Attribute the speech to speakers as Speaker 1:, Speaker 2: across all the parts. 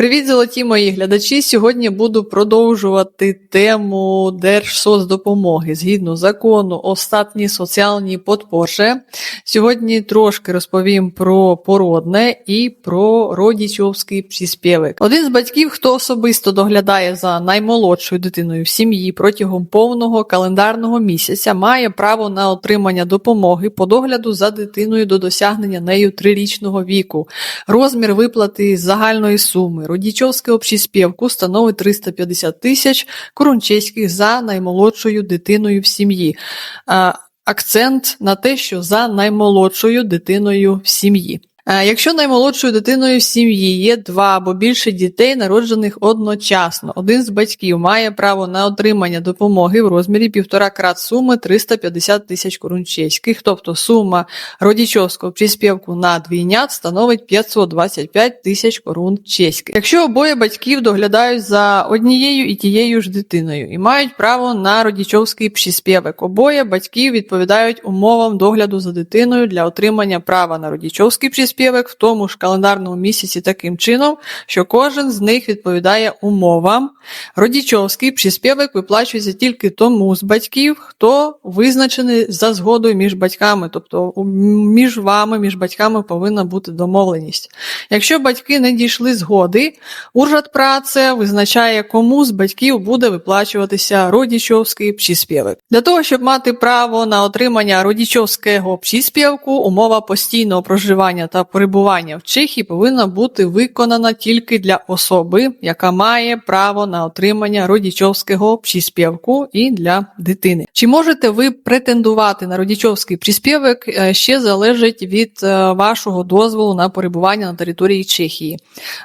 Speaker 1: Привіт, золоті мої глядачі! Сьогодні буду продовжувати тему Держсоцдопомоги згідно закону «Остатні соціальні подпорше». Сьогодні трошки розповім про породне і про родичовський приспєвик. Один з батьків, хто особисто доглядає за наймолодшою дитиною в сім'ї протягом повного календарного місяця, має право на отримання допомоги по догляду за дитиною до досягнення нею трирічного віку. Розмір виплати загальної суми родічовського приспівку становить 350 тисяч корунчеських за наймолодшою дитиною в сім'ї. Акцент на те, що за наймолодшою дитиною в сім'ї. Е, Якщо наймолодшою дитиною в сім'ї є два або більше дітей, народжених одночасно, один з батьків має право на отримання допомоги в розмірі півтора крат суми 350 тисяч корунчеських, тобто сума родічовського приспівку на двійнят становить 525 тисяч корун чеських. Якщо обоє батьків доглядають за однією і тією ж дитиною і мають право на родічовський приспівок, обоє батьків відповідають умовам догляду за дитиною для отримання права на родічовський приспівок в тому ж календарному місяці таким чином, що кожен з них відповідає умовам. Родічовський приспівок виплачується тільки тому з батьків, хто визначений за згодою між батьками, тобто між вами, між батьками повинна бути домовленість. Якщо батьки не дійшли згоди, Уржадпраце визначає, кому з батьків буде виплачуватися родічовський приспівок. Для того, щоб мати право на отримання родічовського приспівку, умова постійного проживання та перебування в Чехії повинна бути виконана тільки для особи, яка має право на отримання родічовського приспівку і для дитини. Чи можете ви претендувати на родічовський приспівок, е, ще залежить від е, вашого дозволу на перебування на території Чехії.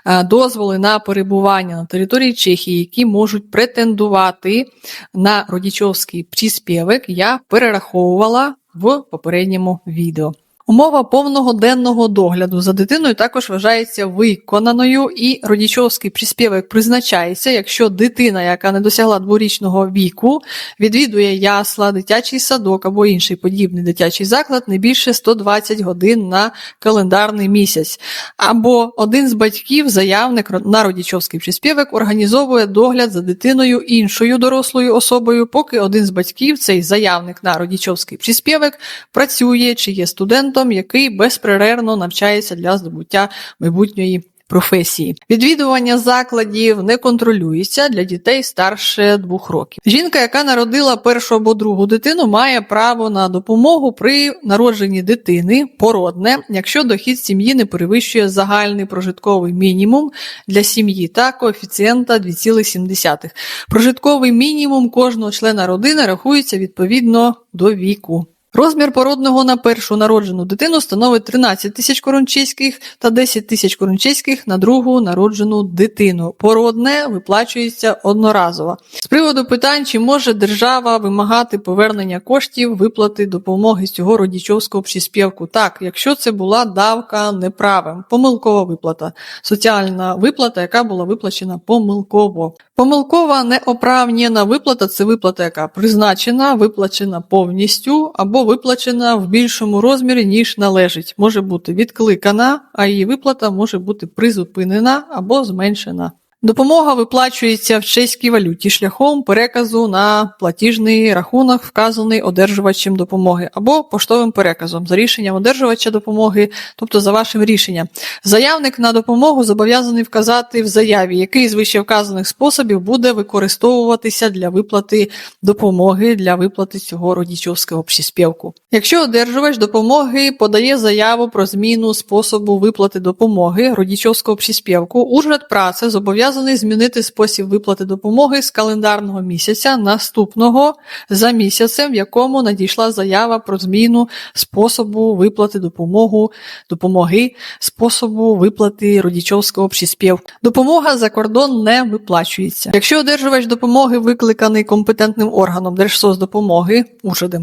Speaker 1: Е, Дозволи на перебування на території Чехії, які можуть претендувати на родічовський приспівок, я перераховувала в попередньому відео. Умова повного денного догляду за дитиною також вважається виконаною, і родічовський приспівок призначається, якщо дитина, яка не досягла дворічного віку, відвідує ясла, дитячий садок або інший подібний дитячий заклад не більше 120 годин на календарний місяць. Або один з батьків, заявник на родічовський приспівок, організовує догляд за дитиною іншою дорослою особою, поки один з батьків, цей заявник на родічовський приспівок, працює чи є студентом, який безперервно навчається для здобуття майбутньої професії. Відвідування закладів не контролюється для дітей старше двох років. Жінка, яка народила першу або другу дитину, має право на допомогу при народженні дитини породне, якщо дохід сім'ї не перевищує загальний прожитковий мінімум для сім'ї та коефіцієнта 2,7. Прожитковий мінімум кожного члена родини рахується відповідно до віку. Розмір породного на першу народжену дитину становить 13 тисяч корончиських та 10 тисяч корончиських на другу народжену дитину. Породне виплачується одноразово. З приводу питань, чи може держава вимагати повернення коштів виплати допомоги з цього родічовського приспівку? Так, якщо це була давка неправим, помилкова виплата, соціальна виплата, яка була виплачена помилково. Помилкова неоправнєна виплата це виплата, яка призначена, виплачена повністю або виплачена в більшому розмірі, ніж належить. Може бути відкликана, а її виплата може бути призупинена або зменшена. Допомога виплачується в чеській валюті шляхом переказу на платіжний рахунок, вказаний одержувачем допомоги, або поштовим переказом за рішенням одержувача допомоги, тобто за вашим рішенням. Заявник на допомогу зобов'язаний вказати в заяві, який з вище вказаних способів буде використовуватися для виплати допомоги для виплати цього родічовського приспівку. Якщо одержувач допомоги подає заяву про зміну способу виплати допомоги родічовського приспівку, Уряд праці зобов'язаний змінити спосіб виплати допомоги з календарного місяця наступного за місяцем, в якому надійшла заява про зміну способу виплати допомогу, допомоги, способу виплати родічовського приспівку. Допомога за кордон не виплачується. Якщо одержувач допомоги викликаний компетентним органом Держсоцдопомоги,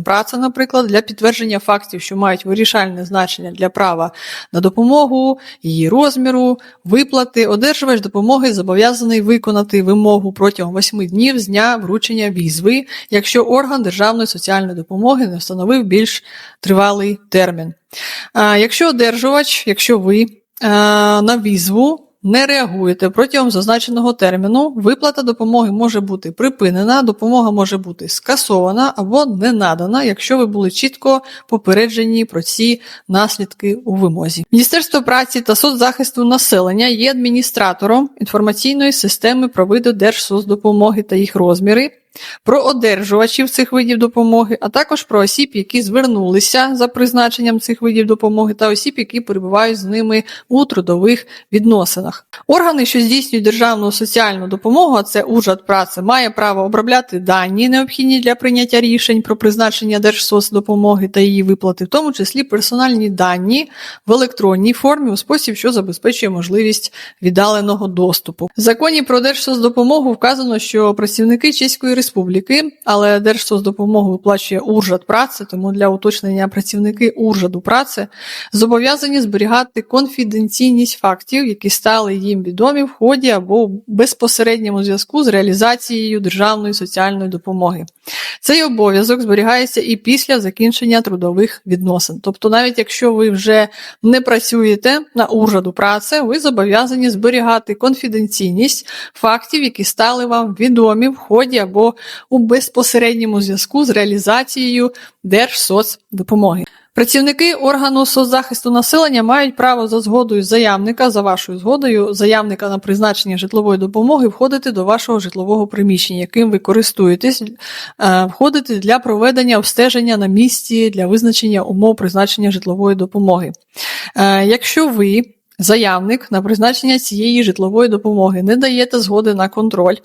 Speaker 1: праці, наприклад, для підтвердження фактів, що мають вирішальне значення для права на допомогу, її розміру, виплати, одержувач допомоги зобов'язаний виконати вимогу протягом 8 днів з дня вручення візви, якщо орган державної соціальної допомоги не встановив більш тривалий термін. Якщо одержувач, якщо ви на візву не реагуєте протягом зазначеного терміну, виплата допомоги може бути припинена, допомога може бути скасована або не надана, якщо ви були чітко попереджені про ці наслідки у вимозі. Міністерство праці та соцзахисту населення є адміністратором інформаційної системи про види держсоцдопомоги та їх розміри. Про одержувачів цих видів допомоги, а також про осіб, які звернулися за призначенням цих видів допомоги, та осіб, які перебувають з ними у трудових відносинах. Органи, що здійснюють державну соціальну допомогу, а це Уряд праці, має право обробляти дані, необхідні для прийняття рішень про призначення держсоцдопомоги та її виплати, в тому числі персональні дані в електронній формі у спосіб, що забезпечує можливість віддаленого доступу. В законі про держсоцдопомогу вказано, що працівники Чеської республіки, але держсоцдопомогу виплачує Уржад праці, тому для уточнення працівники Уржаду праці зобов'язані зберігати конфіденційність фактів, які стали їм відомі в ході або в безпосередньому зв'язку з реалізацією державної соціальної допомоги. Цей обов'язок зберігається і після закінчення трудових відносин. Тобто, навіть якщо ви вже не працюєте на уряду праці, ви зобов'язані зберігати конфіденційність фактів, які стали вам відомі в ході або у безпосередньому зв'язку з реалізацією держсоцдопомоги. Працівники органу соцзахисту населення мають право за згодою заявника, за вашою згодою, заявника на призначення житлової допомоги входити до вашого житлового приміщення, яким ви користуєтесь, е, входити для проведення обстеження на місці для визначення умов призначення житлової допомоги. Е, Якщо ви Заявник на призначення цієї житлової допомоги. Не даєте згоди на контроль,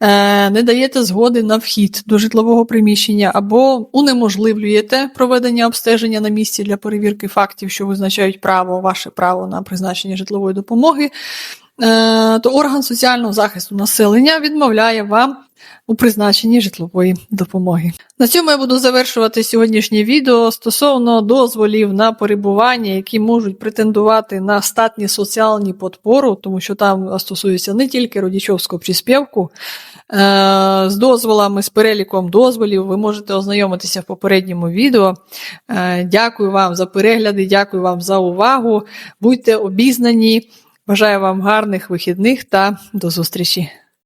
Speaker 1: е, не даєте згоди на вхід до житлового приміщення або унеможливлюєте проведення обстеження на місці для перевірки фактів, що визначають право, ваше право на призначення житлової допомоги, е, то орган соціального захисту населення відмовляє вам у призначенні житлової допомоги. На цьому я буду завершувати сьогоднішнє відео стосовно дозволів на перебування, які можуть претендувати на статні соціальні подпору, тому що там стосується не тільки родічовського приспівку. Е, З дозволами, з переліком дозволів ви можете ознайомитися в попередньому відео. Е, Дякую вам за перегляди, дякую вам за увагу. Будьте обізнані. Бажаю вам гарних вихідних та до зустрічі!